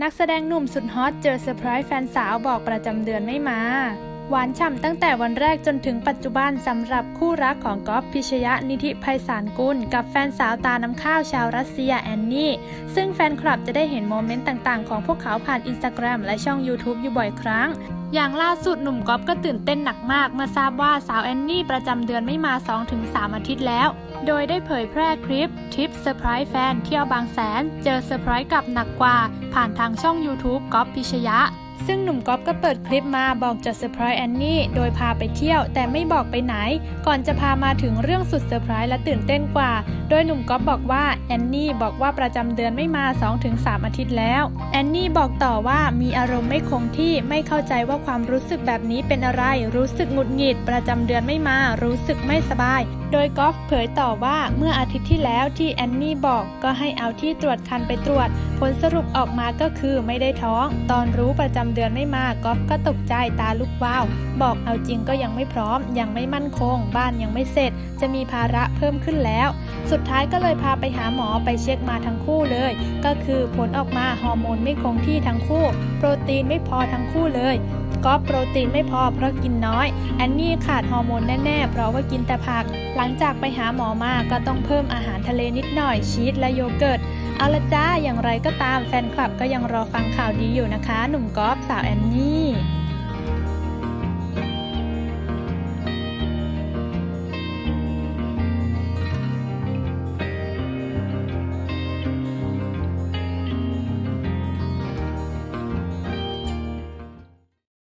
นักแสดงหนุ่มสุดฮอตเจอเซอร์ไพรส์แฟนสาวบอกประจำเดือนไม่มา หวานฉ่ำตั้งแต่วันแรกจนถึงปัจจุบันสำหรับคู่รักของก๊อฟพิชยะนิธิไพศาลกุล กับแฟนสาวตาน้ำข้าวชาวรัสเซียแอนนี่ ซึ่งแฟนคลับจะได้เห็นโมเมนต์ต่างๆ ของพวกเขาผ่านอินสตาแกรมและช่อง YouTube อยู่บ่อยครั้ง อย่างล่าสุดหนุ่มก๊อฟก็ตื่นเต้นหนักมาก เมื่อทราบว่าสาวแอนนี่ประจำเดือนไม่มา 2-3 อาทิตย์แล้ว โดยได้เผยแพร่คลิปทริปเซอร์ไพรส์แฟนเที่ยวบางแสน เจอเซอร์ไพรส์กับหนักกว่า ผ่านทางช่อง YouTube ก๊อฟพิชยะ ซึ่งหนุ่มก๊อฟก็เปิดคลิปมาบอกจะเซอร์ไพรส์แอนนี่โดยพาไปเที่ยวแต่ไม่บอกไปไหน ก่อนจะพามาถึงเรื่องสุดเซอร์ไพรส์และตื่นเต้นกว่า โดยหนุ่มก๊อฟบอกว่าแอนนี่บอกว่าประจำเดือนไม่มา 2-3 อาทิตย์แล้ว แอนนี่บอกต่อว่ามีอารมณ์ไม่คงที่ไม่เข้าใจว่าความรู้สึกแบบนี้เป็นอะไร รู้สึกหงุดหงิด ประจำเดือนไม่มา รู้สึกไม่สบาย โดยก๊อฟเผยต่อว่าเมื่ออาทิตย์ที่แล้วที่แอนนี่บอกก็ให้เอาที่ตรวจคันไปตรวจ ผลสรุปออกมาก็คือไม่ได้ท้อง ตอนรู้ประจำเดือนไม่มากอฟก็ตกใจตาลุกวาว บอกเอาจริงก็ยังไม่พร้อม ยังไม่มั่นคง บ้านยังไม่เสร็จ จะมีภาระเพิ่มขึ้นแล้ว สุดท้ายก็เลยพาไปหาหมอไปเช็คมาทั้งคู่เลย ก็คือผลออกมาฮอร์โมนไม่คงที่ทั้งคู่ โปรตีนไม่พอทั้งคู่เลยก็โปรตีนไม่พอเพราะกินน้อย แอนนี่ขาดฮอร์โมนแน่ๆ เพราะว่ากินแต่ผัก หลังจากไปหาหมอมาก็ต้องเพิ่มอาหารทะเลนิดหน่อยชีสและโยเกิร์ต เอาละจ้าอย่างไรก็ตามแฟนคลับก็ยังรอฟังข่าวดีอยู่นะคะ หนุ่มกอล์ฟสาวแอนนี่